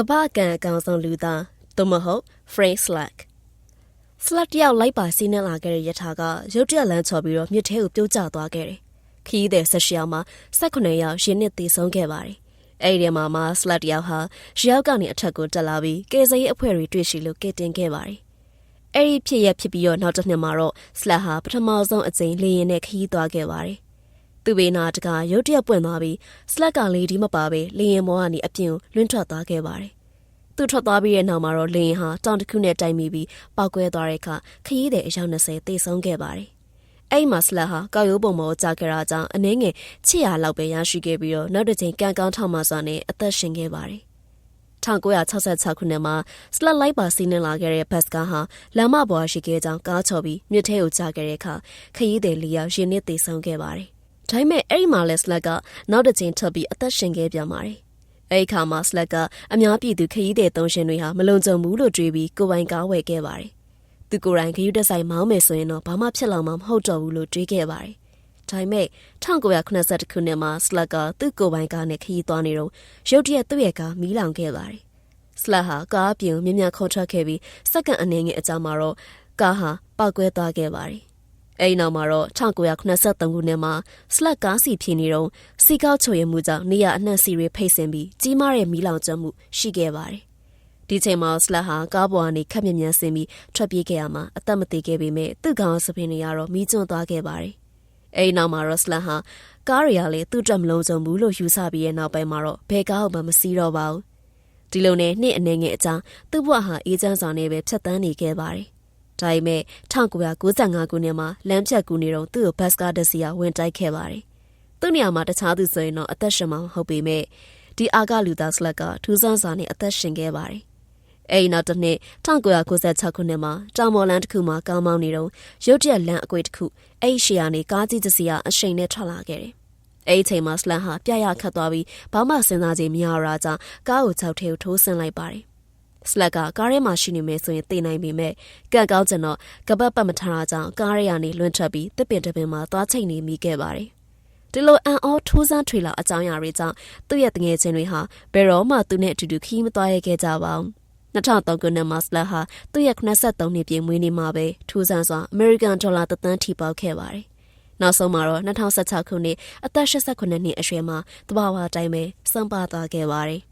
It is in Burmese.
ကပ္ပကန်အကောင်ဆုံးလူသားသို့မဟုတ် Frank Slack Slack တယောက်လိုက်ပါစီးနှင်းလာခဲ့တဲ့ယထာကရုတ်တရက်လမ်းချော်ပြီးတော့မြစ်ထဲကိုပြုတ်ကျသွားခဲ့တယ်။ခီးတဲ့ဆက်ရှောင်းမှာ18ယောက်ရင်းနှစ်တည်ဆုံးခဲ့ပါတယ်။အဲ့ဒီထဲမှာမှ Slack တယောက်ဟာရောက်ကနေအထက်ကိုတက်လာပြီးကယ်ဆယ်ရေးအဖွဲ့တွေတွေ့ရှိလို့ကယ်တင်ခဲ့ပါတယ်။အဲ့ဒီဖြစ်ရဖြစ်ပြီးတော့နောက်တစ်နှစ်မှာတော့ Slack ဟာပထမဆုံးအကြိမ်လေရင်နဲ့ခီးသွားခဲ့ပါတယ်။ သူ့ဘေးနာတကရုတ်တရက်ပွင့်သွားပြီး Slack ကလေဒီမပါပဲလေရင်မောကနေအပြင်ကိုလွင့်ထွက်သွားခဲ့ပါတယ်။သူထွက်သွားပြီးတဲ့နောက်မှာတော့လေရင်ဟာတောင်တစ်ခုနဲ့တိုက်မိပြီးပောက်ကွဲသွားတဲ့အခါခရီးသည်အယောက်20တေဆုံးခဲ့ပါတယ်။အဲ့ဒီမှာ Slack ဟာကောက်ရိုးပုံပေါ်ကြာခဲ့တာကြောင့်အနည်းငယ်ချစ်ရလောက်ပဲရရှိခဲ့ပြီးတော့နောက်တစ်ချိန်ကံကောင်းထောက်မှစွာနဲ့အသက်ရှင်ခဲ့ပါတယ်။1966ခုနှစ်မှာ Slack လိုက်ပါစီးနှင်လာခဲ့တဲ့ဘတ်စကားဟာလမ်းမပေါ်ရှိခဲ့ကြောင်းကားချော်ပြီးမြစ်ထဲကိုကျခဲ့တဲ့အခါခရီးသည်လေးယောက်ရင်နစ်တေဆုံးခဲ့ပါတယ်။ ဒါပေမဲ့အဲ့ဒီမှာလဲ Slack ကနောက်တစ်ချိန်ထပ်ပြီးအသက်ရှင်ခဲ့ပြန်ပါတယ်။အဲ့ဒီခါမှာ Slack ကအများပြည်သူခရီးသည်သုံးရှင်တွေဟာမလုံခြုံဘူးလို့တွေးပြီးကိုယ်ပိုင်ကားဝယ်ခဲ့ပါတယ်။သူကိုယ်တိုင်ခရီးတက်ဆိုင်မောင်းမယ်ဆိုရင်တော့ဘာမှဖြစ်လောက်မှာမဟုတ်တော့ဘူးလို့တွေးခဲ့ပါတယ်။ဒါပေမဲ့1982ခုနှစ်မှာ Slack ကသူ့ကိုယ်ပိုင်ကားနဲ့ခရီးသွားနေတော့ရုတ်တရက်သူ့ရဲ့ကားမီးလောင်ခဲ့ပါတယ်။ Slack ဟာကားအပြင်မြင်မြန်ခုန်ထွက်ခဲ့ပြီးစက္ကန့်အနည်းငယ်အကြာမှာတော့ကားဟာပောက်ကွဲသွားခဲ့ပါတယ်။ အဲဒီနောက်မှာတော့1983ခုနှစ်မှာ Slack ကားစီဖြစ်နေတော့စီကောက်ချိုရမှုကြောင့်နေရအနှံ့စီတွေဖိတ်ဆင်ပြီးကြီးမားတဲ့မီးလောင်ကျွမ်းမှုရှိခဲ့ပါတယ်။ဒီချိန်မှာ Slack ဟာကားပေါ်ကနေခက်မြင်မြန်ဆင်ပြီးထွက်ပြေးခဲ့ရမှာအသက်မသေခဲ့ပေမဲ့သူ့ကောင်စပင်းတွေကတော့မီးကျွမ်းသွားခဲ့ပါတယ်။အဲဒီနောက်မှာတော့ Slack ဟာကားတွေကလည်းသူ့တက်မလုံးစုံဘူးလို့ယူဆပြီးရဲ့နောက်ပိုင်းမှာတော့ဘယ်ကားမှမစီးတော့ပါဘူး။ဒီလိုနဲ့နှစ်အနေငယ်အကြာသူ့ဘဝဟာအေးချမ်းစွာနဲ့ပဲဖြတ်သန်းနေခဲ့ပါတယ်။ ဒါပေမဲ့1995ခုနှစ်မှာလမ်းဖြတ်ကူနေတော့သူ့ကိုဘတ်စကားတစ်စီးကဝင်တိုက်ခဲ့ပါတယ်။သူ့နေရာမှာတခြားသူဆိုရင်တော့အသက်ရှင်မှာမဟုတ်ပေမဲ့ဒီအာကလူသားစလက်ကထူးဆန်းစွာနဲ့အသက်ရှင်ခဲ့ပါတယ်။အဲဒီနောက်တစ်နှစ်1996ခုနှစ်မှာတောင်မော်လန်တစ်ခုမှာကားမောင်းနေတော့ရုတ်တရက်လမ်းအကွေ့တစ်ခုအဲ့ရှီယာနေကားကြီးတစ်စီးကအရှိန်နဲ့ထွက်လာခဲ့တယ်။အဲ့ဒီချိန်မှာစလန်ဟာပြရခတ်သွားပြီးဘာမှစဉ်းစားခြင်းမရတော့ကြောင့်ကားကိုခြောက်ထဲကိုထိုးဆင်းလိုက်ပါတယ်။ စလက်ကကားထဲမှာရှိနေမယ်ဆိုရင်သိနိုင်ပေမဲ့ကန့်ကောင်းကျင်တော့ကပတ်ပတ်မထားတာကြောင့်ကားထဲကနေလွင့်ထွက်ပြီးတစ်ပင်တစ်ပင်မှာသွားချိတ်နေမိခဲ့ပါတယ်။ဒီလိုအန်အောထိုးစမ်းထွေလာအကြောင်းအရာတွေကြောင့်သူ့ရဲ့တငယ်ချင်းတွေဟာဘယ်တော့မှသူနဲ့အတူတူခီးမသွားရခဲ့ကြပါဘူး။2003ခုနှစ်မှာစလက်ဟာသူ့ရဲ့83နှစ်ပြည့်မွေးနေ့မှာပဲထူးဆန်းစွာအမေရိကန်ဒေါ်လာသန်းထိပေါက်ခဲ့ပါတယ်။နောက်ဆုံးမှာတော့2016ခုနှစ်အသက်89နှစ်အရွယ်မှာတဘာဝအတိုင်းပဲစံပါသွားခဲ့ပါတယ်။